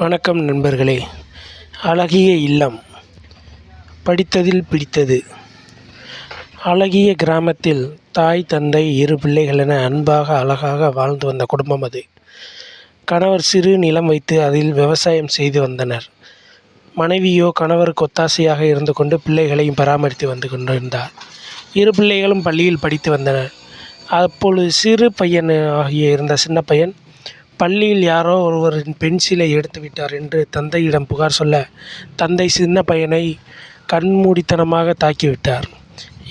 வணக்கம் நண்பர்களே. அழகிய இல்லம். படித்ததில் பிடித்தது. அழகிய கிராமத்தில் தாய் தந்தை இரு பிள்ளைகள் என அன்பாக அழகாக வாழ்ந்து வந்த குடும்பம் அது. கணவர் சிறு நிலம் வைத்து அதில் விவசாயம் செய்து வந்தனர். மனைவியோ கணவருக்கு ஒத்தாசையாக இருந்து கொண்டு பிள்ளைகளையும் பராமரித்து வந்து கொண்டிருந்தார். இரு பிள்ளைகளும் பள்ளியில் படித்து வந்தனர். அப்பொழுது சிறு பையன் ஆகிய இருந்த சின்ன பையன் பள்ளியில் யாரோ ஒருவரின் பென்சிலை எடுத்து விட்டார் என்று தந்தையிடம் புகார் சொல்ல தந்தை சின்ன பையனை கண்மூடித்தனமாக தாக்கிவிட்டார்.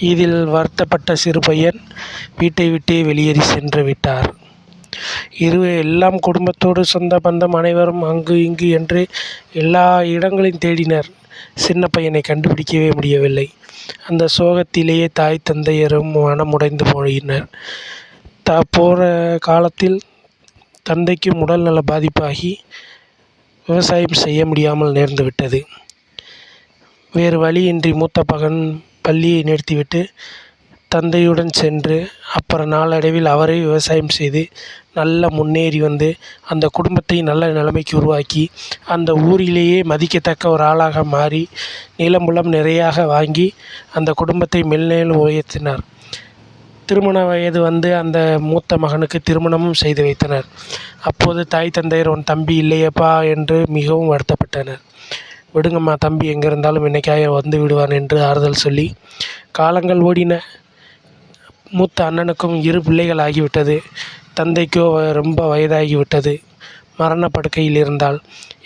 இதில் வருத்தப்பட்ட சிறு பையன் வீட்டை விட்டே வெளியேறி சென்று விட்டார். இரு எல்லாம் குடும்பத்தோடு சொந்த பந்தம் அனைவரும் அங்கு இங்கு என்று எல்லா இடங்களையும் தேடினர். சின்ன பையனை கண்டுபிடிக்கவே முடியவில்லை. அந்த சோகத்திலேயே தாய் தந்தையரும் மனமுடைந்து போயினர். த போகிற காலத்தில் தந்தைக்கும் உடல்நல பாதிப்பாகி விவசாயம் செய்ய முடியாமல் நேர்ந்து விட்டது. வேறு வழியின்றி மூத்த மகன் பள்ளியை நிறுத்திவிட்டு தந்தையுடன் சென்று அப்புறம் நாளடைவில் அவரே விவசாயம் செய்து நல்ல முன்னேறி வந்து அந்த குடும்பத்தை நல்ல நிலைமைக்கு உருவாக்கி அந்த ஊரிலேயே மதிக்கத்தக்க ஒரு ஆளாக மாறி நிலம்புலம் நிறையாக வாங்கி அந்த குடும்பத்தை மெல்நேலும் உயர்த்தினார். திருமண வயது வந்து அந்த மூத்த மகனுக்கு திருமணமும் செய்து வைத்தனர். அப்போது தாய் தந்தையர் உன் தம்பி இல்லையேப்பா என்று மிகவும் வருத்தப்பட்டனர். விடுங்கம்மா தம்பி எங்கே இருந்தாலும் என்னைக்காக வந்து விடுவான் என்று ஆறுதல் சொல்லி காலங்கள் ஓடின. மூத்த அண்ணனுக்கும் இரு பிள்ளைகள் ஆகிவிட்டது தந்தைக்கோ ரொம்ப வயதாகிவிட்டது. மரண படுக்கையில் இருந்தால்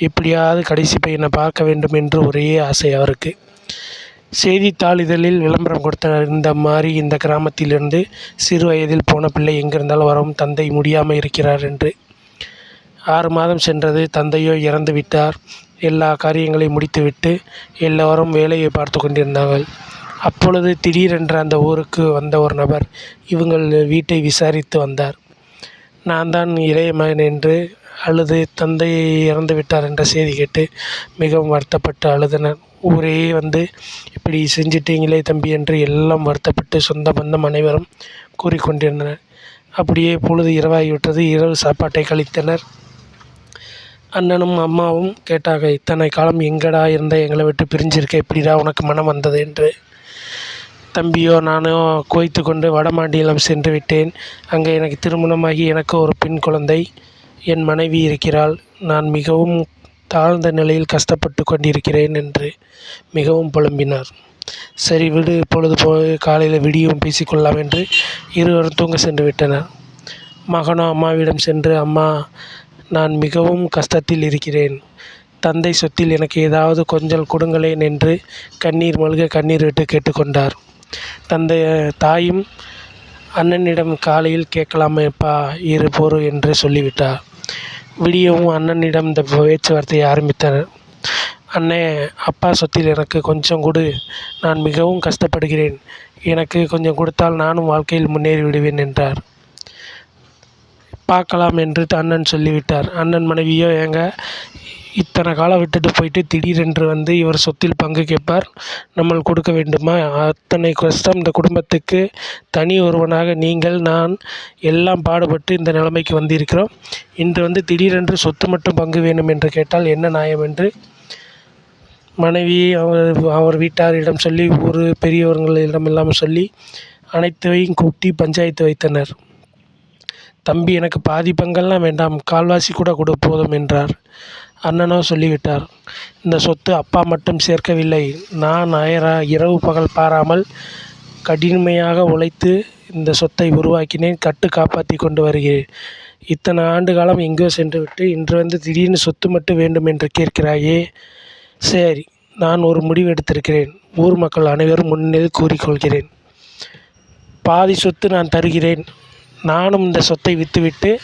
எப்படியாவது கடைசி பையனை பார்க்க வேண்டும் என்று ஒரே ஆசை அவருக்கு. செய்தித்தாள் இதழில் விளம்பரம் கொடுத்தனர் இந்த மாதிரி இந்த கிராமத்திலிருந்து சிறு வயதில் போன பிள்ளை எங்கிருந்தாலும் வரவும் தந்தை முடியாமல் இருக்கிறார் என்று. ஆறு மாதம் சென்றது தந்தையோ இறந்து விட்டார். எல்லா காரியங்களையும் முடித்துவிட்டு எல்லோரும் வேலையை பார்த்து கொண்டிருந்தார்கள். அப்பொழுது திடீரென்று அந்த ஊருக்கு வந்த ஒரு நபர் இவங்கள் வீட்டை விசாரித்து வந்தார். நான் தான் இளைய மகன் என்று அழுது தந்தை இறந்து விட்டார் என்ற செய்தி கேட்டு மிகவும் வருத்தப்பட்டு அழுதனர். ஊரே வந்து இப்படி செஞ்சிட்டீங்களே தம்பி என்று எல்லாம் வருத்தப்பட்டு சொந்த பந்தம் அனைவரும் கூறிக்கொண்டிருந்தனர். அப்படியே பொழுது இரவாகிவிட்டது. இரவு சாப்பாட்டை கழித்தனர். அண்ணனும் அம்மாவும் கேட்டாங்க இத்தனை காலம் எங்கடா இருந்த? எங்களை விட்டு பிரிஞ்சிருக்க எப்படிடா உனக்கு மனம் வந்தது? என்று. தம்பியோ நானோ கோய்த்து கொண்டு வடமாண்டியிலம் சென்று விட்டேன். அங்கே எனக்கு திருமணமாகி எனக்கு ஒரு பெண் குழந்தை. என் மனைவி இருக்கிறாள். நான் மிகவும் தாழ்ந்த நிலையில் கஷ்டப்பட்டு கொண்டிருக்கிறேன் என்று மிகவும் புலம்பினார். சரி விடு இப்பொழுது போய் காலையில் விடியும் பேசிக்கொள்ளலாம் என்று இருவரும் தூங்க சென்று விட்டனர். மகனோ அம்மாவிடம் சென்று அம்மா நான் மிகவும் கஷ்டத்தில் இருக்கிறேன். தந்தை சொத்தில் எனக்கு ஏதாவது கொஞ்சம் கொடுங்களேன் என்று கண்ணீர் மல்க கண்ணீர் விட்டு கேட்டுக்கொண்டார் தந்தை தாயும் அண்ணனிடம் காலையில் கேட்கலாமேப்பா இரு போரு என்று சொல்லிவிட்டார். விடியவும் அண்ணனிடம் இந்த பேச்சுவார்த்தையை ஆரம்பித்தனர் அண்ணே அப்பா சொத்தில் எனக்கு கொஞ்சம் கொடு. நான் மிகவும் கஷ்டப்படுகிறேன். எனக்கு கொஞ்சம் கொடுத்தால் நானும் வாழ்க்கையில் முன்னேறி விடுவேன் என்றார். பார்க்கலாம் என்று அண்ணன் சொல்லிவிட்டார். அண்ணன் மனைவியோ ஏங்க இத்தனை காலம் விட்டுட்டு போயிட்டு திடீரென்று வந்து இவர் சொத்தில் பங்கு கேட்பார். நம்ம கொடுக்க வேண்டுமா? அத்தனை கஷ்டம் இந்த குடும்பத்துக்கு. தனி ஒருவனாக நீங்கள் நான் எல்லாம் பாடுபட்டு இந்த நிலைமைக்கு வந்திருக்கிறோம். இன்று வந்து திடீரென்று சொத்து மட்டும் பங்கு வேணும் என்று கேட்டால் என்ன நியாயம் என்று? மனைவி அவர் அவர் வீட்டாரிடம் சொல்லி ஊர் பெரியவர்களிடம் எல்லாம் சொல்லி அனைத்தையும் கூட்டி பஞ்சாயத்து வைத்தனர். தம்பி எனக்கு பாதி பங்கெல்லாம் வேண்டாம். கால்வாசி கூட கொடு போதும் என்றார். அண்ணனோ சொல்லிவிட்டார். இந்த சொத்து அப்பா மட்டும் சேர்க்கவில்லை. நான் அயரா இரவு பகல் பாராமல் கடினமையாக உழைத்து இந்த சொத்தை உருவாக்கினேன். கட்டு காப்பாற்றி கொண்டு வருகிறேன். இத்தனை ஆண்டு காலம் எங்கோ சென்றுவிட்டு இன்று வந்து திடீர்னு சொத்து மட்டும் வேண்டும் என்று கேட்கிறாயே. சரி நான் ஒரு முடிவு எடுத்திருக்கிறேன். ஊர் மக்கள் அனைவரும் முன்னில் கூறிக்கொள்கிறேன். பாதி சொத்து நான் தருகிறேன். நானும் இந்த சொத்தை விற்றுவிட்டு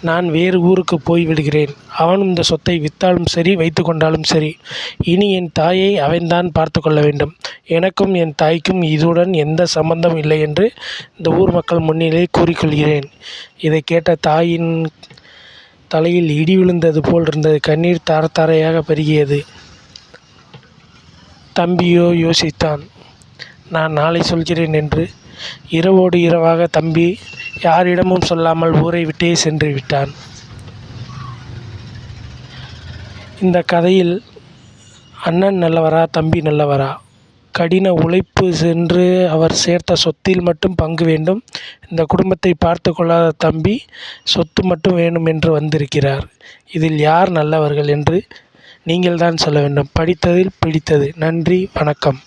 நான் வேறு ஊருக்கு போய் விடுகிறேன் அவனும் இந்த சொத்தை விற்றாலும் சரி வைத்து கொண்டாலும் சரி. இனி என் தாயை அவன்தான் பார்த்து கொள்ள வேண்டும். எனக்கும் என் தாய்க்கும் இதுடன் எந்த சம்பந்தம் இல்லை என்று இந்த ஊர் மக்கள் முன்னிலே கூறிக்கொள்கிறேன். இதை கேட்ட தாயின் தலையில் இடி விழுந்தது போல் இருந்தது. கண்ணீர் தாரதாரையாக பெருகியது. தம்பியோ யோசித்தான். நான் நாளை சொல்கிறேன் என்று. இரவோடு இரவாக தம்பி யாரிடமும் சொல்லாமல் ஊரை விட்டே சென்று விட்டான். இந்த கதையில் அண்ணன் நல்லவரா தம்பி நல்லவரா? கடின உழைப்பு சென்று அவர் சேர்த்த சொத்தில் மட்டும் பங்கு வேண்டும். இந்த குடும்பத்தை பார்த்து கொள்ளாத தம்பி சொத்து மட்டும் வேணும் என்று வந்திருக்கிறார். இதில் யார் நல்லவர்கள் என்று நீங்கள் தான் சொல்ல வேண்டும். படித்ததில் பிடித்தது. நன்றி வணக்கம்.